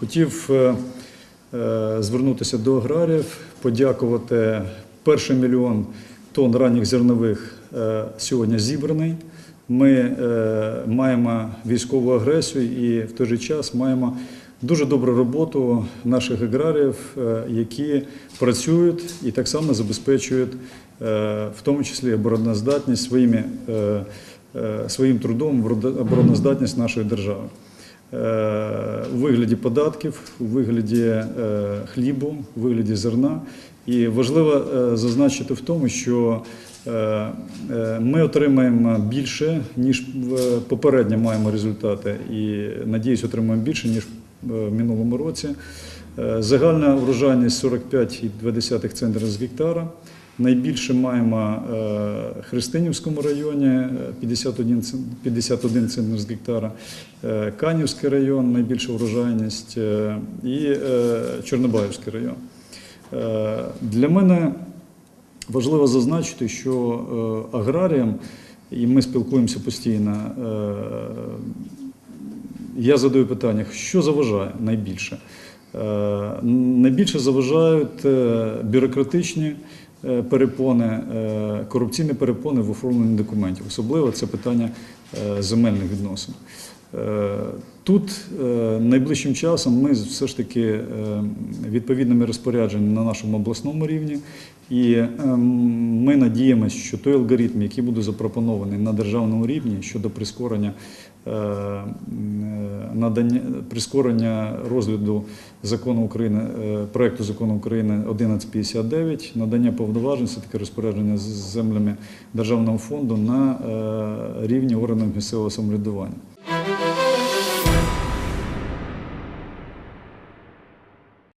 Хотів е, е, звернутися до аграріїв, подякувати. Перший мільйон тонн ранніх зернових е, сьогодні зібраний. Ми маємо військову агресію і в той же час маємо дуже добру роботу наших аграріїв, які працюють і так само забезпечують, в тому числі обороноздатність своїми, своїм трудом обороноздатність нашої держави. Е, у вигляді податків, у вигляді е, хлібу, у вигляді зерна. І важливо е, зазначити в тому, що ми отримаємо більше, ніж попередньо маємо результати, і надіюсь, отримаємо більше, ніж в минулому році. Загальна врожайність 45,2 центнера з гектара. Найбільше маємо е, в Христинівському районі е, 51, цен- 51 центнер з гектара, е, Канівський район найбільша врожайність е, і е, Чорнобаївський район. Е, Для мене важливо зазначити, що е, аграріям, і ми спілкуємося постійно, е, я задаю питання, що заважає найбільше? Е, Найбільше заважають е, бюрократичні е, перепони, е, корупційні перепони в оформленні документів. Особливо це питання е, земельних відносин. Е, Тут е, найближчим часом ми все ж таки е, відповідними розпорядженнями на нашому обласному рівні, і е, ми надіємося, що той алгоритм, який буде запропонований на державному рівні щодо прискорення е, е, надання прискорення розгляду закону України, е, проекту закону України 1159, надання повноважень, все таке розпорядження з землями державного фонду на е, рівні органів місцевого самоврядування.